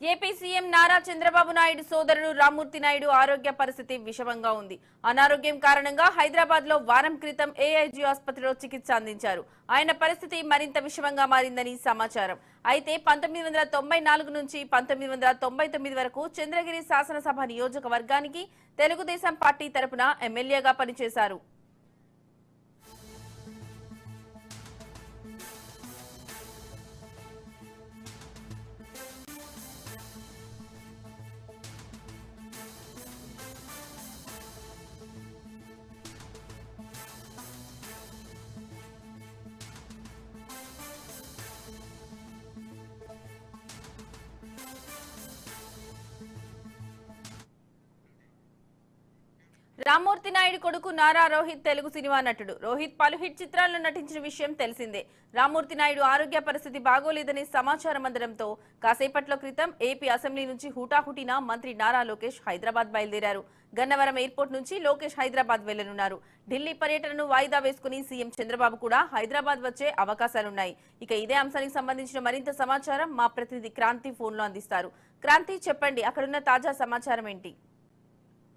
AP CM Nara Chandrababu Naidu సోదరుడు రామ్మూర్తి నాయుడు ఆరోగ్య పరిస్థితి విషమంగా ఉంది. అనారోగ్యం కారణంగా హైదరాబాద్లో వారం క్రితం ఏఐజీ ఆసుపత్రిలో చికిత్స అందించారు. ఆయన పరిస్థితి మరింత విషమంగా మారిందని సమాచారం. అయితే పంతొమ్మిది వందల తొంభై నాలుగు నుంచి పంతొమ్మిది వందల తొంభై తొమ్మిది వరకు చంద్రగిరి శాసనసభ నియోజకవర్గానికి తెలుగుదేశం పార్టీ తరపున ఎమ్మెల్యేగా పనిచేశారు. రామ్మూర్తి నాయుడు కొడుకు నారా రోహిత్ తెలుగు సినిమా నటుడు. రోహిత్ పలు హిట్ చిత్రాల్లో నటించిన విషయం తెలిసిందే. రామ్మూర్తి నాయుడు ఆరోగ్య పరిస్థితి బాగోలేదని సమాచారం అందడంతో కాసేపట్లో క్రితం ఏపీ అసెంబ్లీ నుంచి హుటాహుటిన మంత్రి నారా లోకేష్ హైదరాబాద్ బయలుదేరారు. గన్నవరం ఎయిర్పోర్ట్ నుంచి లోకేష్ హైదరాబాద్ వెళ్ళనున్నారు ఢిల్లీ పర్యటనను వాయిదా వేసుకుని సీఎం చంద్రబాబు కూడా హైదరాబాద్ వచ్చే అవకాశాలున్నాయి. ఇక ఇదే అంశానికి సంబంధించిన మరింత సమాచారం మా ప్రతినిధి క్రాంతి ఫోన్లో అందిస్తారు. క్రాంతి చెప్పండి అక్కడున్న తాజా సమాచారం ఏంటి?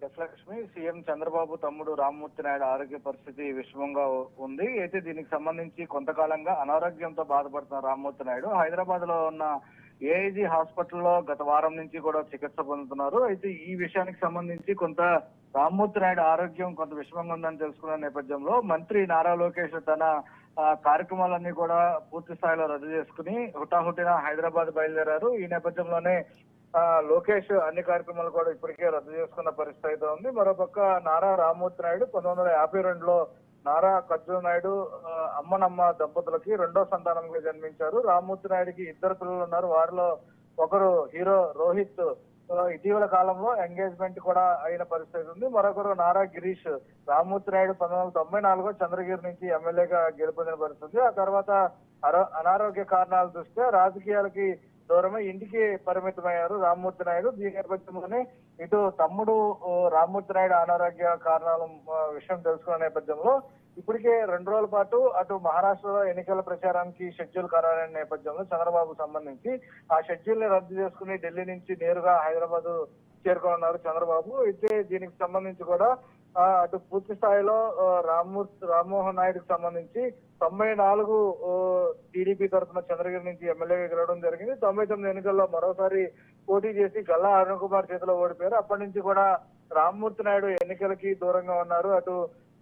ఎస్ లక్ష్మి సీఎం చంద్రబాబు తమ్ముడు రామ్మూర్తి నాయుడు ఆరోగ్య పరిస్థితి విషమంగా ఉంది. అయితే దీనికి సంబంధించి కొంతకాలంగా అనారోగ్యంతో బాధపడుతున్న రామ్మూర్తి నాయుడు హైదరాబాద్లో ఉన్న ఏఐజీ హాస్పిటల్లో గత వారం నుంచి కూడా చికిత్స పొందుతున్నారు. అయితే ఈ విషయానికి సంబంధించి కొంత రామ్మూర్తి నాయుడు ఆరోగ్యం కొంత విషమంగా ఉందని తెలుసుకున్న నేపథ్యంలో మంత్రి నారా లోకేష్ తన కార్యక్రమాలన్నీ కూడా పూర్తి స్థాయిలో రద్దు చేసుకుని హుటాహుటిన హైదరాబాద్ బయలుదేరారు. ఈ నేపథ్యంలోనే లోకేష్ అన్ని కార్యక్రమాలు కూడా ఇప్పటికే రద్దు చేసుకున్న పరిస్థితి అయితే ఉంది. మరోపక్క నారా రామ్మూర్తి నాయుడు పంతొమ్మిది వందల యాభై రెండులో నారా కజ్జు నాయుడు అమ్మనమ్మ దంపతులకి రెండో సంతానంగా జన్మించారు. రామ్మూర్తి నాయుడికి ఇద్దరు పిల్లలు ఉన్నారు. వారిలో ఒకరు హీరో రోహిత్ ఇటీవల కాలంలో ఎంగేజ్మెంట్ కూడా అయిన పరిస్థితి ఉంది. మరొకరు నారా గిరీష్ రామ్మూర్తి నాయుడు పంతొమ్మిది వందల తొంభై నాలుగులో చంద్రగిరి నుంచి ఎమ్మెల్యేగా గెలుపొందిన పరిస్థితి ఆ తర్వాత అరో- అనారోగ్య కారణాల దృష్ట్యా రాజకీయాలకి దూరమై ఇంటికి పరిమితమయ్యారు రామ్మూర్తి నాయుడు దీని నేపథ్యంలోనే ఇటు తమ్ముడు రామ్మూర్తి నాయుడు అనారోగ్య కారణాల విషయం తెలుసుకున్న నేపథ్యంలో ఇప్పటికే రెండు రోజుల పాటు అటు మహారాష్ట్రలో ఎన్నికల ప్రచారానికి షెడ్యూల్ ఖరారైన నేపథ్యంలో చంద్రబాబు సంబంధించి ఆ షెడ్యూల్ని రద్దు చేసుకుని ఢిల్లీ నుంచి నేరుగా హైదరాబాద్ చేరుకోనున్నారు చంద్రబాబు. అయితే దీనికి సంబంధించి కూడా అటు పూర్తి స్థాయిలో రామ్మూర్తి రామ్మోహన్ నాయుడుకి సంబంధించి తొంభై నాలుగు టీడీపీ తరఫున చంద్రగిరి నుంచి ఎమ్మెల్యేగా గెలవడం జరిగింది. తొంభై తొమ్మిది ఎన్నికల్లో మరోసారి పోటీ చేసి గల్లా అరుణ్ కుమార్ చేతిలో ఓడిపోయారు. అప్పటి నుంచి కూడా రామ్మూర్తి నాయుడు ఎన్నికలకి దూరంగా ఉన్నారు. అటు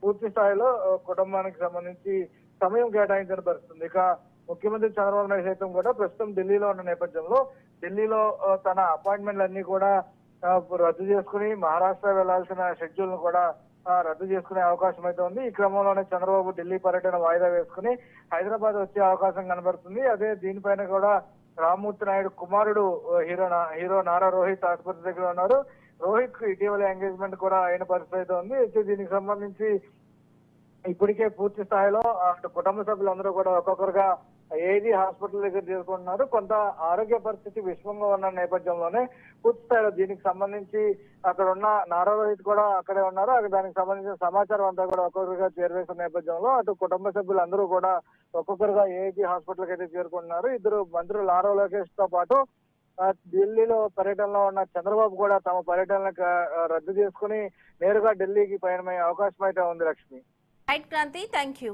పూర్తి స్థాయిలో కుటుంబానికి సంబంధించి సమయం కేటాయించిన పరిస్థితుంది. ఇక ముఖ్యమంత్రి చంద్రబాబు నాయుడు సైతం కూడా ప్రస్తుతం ఢిల్లీలో ఉన్న నేపథ్యంలో ఢిల్లీలో తన తన అపాయింట్మెంట్లన్నీ కూడా రద్దు చేసుకుని మహారాష్ట్ర వెళ్ళాల్సిన షెడ్యూల్ను కూడా రద్దు చేసుకునే అవకాశం అయితే ఉంది. ఈ క్రమంలోనే చంద్రబాబు ఢిల్లీ పర్యటన వాయిదా వేసుకుని హైదరాబాద్ వచ్చే అవకాశం కనబడుతుంది. అదే దీనిపైన కూడా రామ్మూర్తి నాయుడు కుమారుడు హీరో నా- హీరో నారా రోహిత్ ఆసుపత్రి దగ్గర ఉన్నారు. రోహిత్కు ఇటీవల ఎంగేజ్మెంట్ కూడా అయిన పరిస్థితి అయితే ఉంది. అయితే దీనికి సంబంధించి ఇప్పటికే పూర్తి స్థాయిలో అటు కుటుంబ సభ్యులందరూ కూడా ఒక్కొక్కరుగా ఏజీ హాస్పిటల్ దగ్గర తీసుకుంటున్నారు కొంత ఆరోగ్య పరిస్థితి విషమంగా ఉన్న నేపథ్యంలోనే పూర్తి స్థాయిలో దీనికి సంబంధించి అక్కడ ఉన్న నారా రోహిత్ కూడా అక్కడే ఉన్నారు. అక్కడ దానికి సంబంధించిన సమాచారం అంతా కూడా ఒక్కొక్కరుగా చేరవేసిన నేపథ్యంలో అటు కుటుంబ సభ్యులందరూ కూడా ఒక్కొక్కరుగా ఏజీ హాస్పిటల్కి అయితే చేరుకుంటున్నారు. ఇద్దరు మంత్రులు నారా లోకేష్తో పాటు ఢిల్లీలో పర్యటనలో ఉన్న చంద్రబాబు కూడా తమ పర్యటనకు రద్దు చేసుకుని నేరుగా ఢిల్లీకి పయనమయ్యే అవకాశం అయితే ఉంది Lakshmi. Right Kranti thank you.